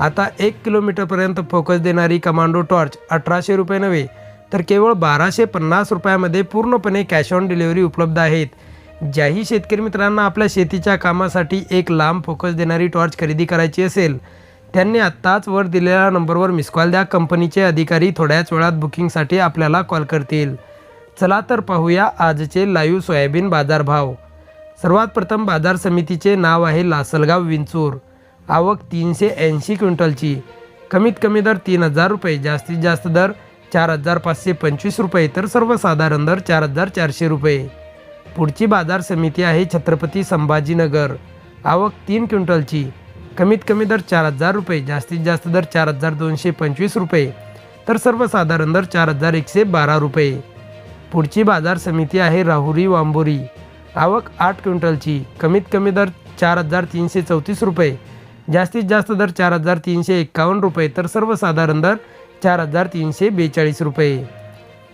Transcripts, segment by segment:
आता एक किलोमीटरपर्यंत फोकस देणारी कमांडो टॉर्च अठराशे रुपये नव्हे तर केवळ बाराशे पन्नास रुपयामध्ये पूर्णपणे कॅश ऑन डिलिव्हरी उपलब्ध आहेत. ज्याही शेतकरी मित्रांना आपल्या शेतीच्या कामासाठी एक लांब फोकस देणारी टॉर्च खरेदी करायची असेल त्यांनी आत्ताच वर दिलेल्या नंबरवर मिस कॉल द्या. कंपनीचे अधिकारी थोड्याच वेळात बुकिंगसाठी आपल्याला कॉल करतील. चला तर पाहूया आजचे लाईव्ह सोयाबीन बाजारभाव. सर्वात प्रथम बाजार समितीचे नाव आहे लासलगाव विंचूर. आवक तीनशे ऐंशी क्विंटलची. कमीत कमी दर तीन हजार रुपये जास्तीत जास्त दर चार हजार पाचशे पंचवीस रुपये तर सर्वसाधारण दर चार हजार चारशे रुपये. पुढची बाजार समिती आहे छत्रपती संभाजीनगर. आवक तीन क्विंटलची. कमीत कमी दर चार हजार रुपये जास्तीत जास्त दर चार हजार दोनशे पंचवीस रुपये तर सर्वसाधारण दर चार हजार एकशे बारा रुपये. पुढची बाजार समिती आहे राहुरी वांबोरी. आवक आठ क्विंटलची. कमीत कमी दर चार हजार तीनशे चौतीस रुपये जास्तीत जास्त दर चार हजार तीनशे एक्कावन्न रुपये तर सर्वसाधारण दर चार हजार तीनशे बेचाळीस रुपये.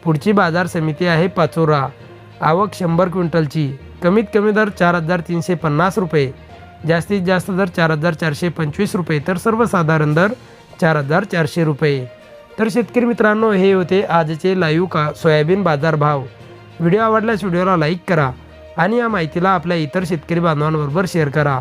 पुढची बाजार समिती आहे पाचोरा. आवक शंभर क्विंटलची. कमीत कमी दर चार हजार तीनशे पन्नास रुपये. जास्तीत जास्त दर चार हजार चारशे पंचवीस रुपये तर सर्वसाधारण दर चार हजार चारशे रुपये. तर शेतकरी मित्रांनो हे होते आजचे लाईव्ह का सोयाबीन बाजार भाव. व्हिडिओ आवडल्यास व्हिडिओला लाईक करा आणि या माहितीला आपल्या इतर शेतकरी बांधवांबरोबर शेअर करा.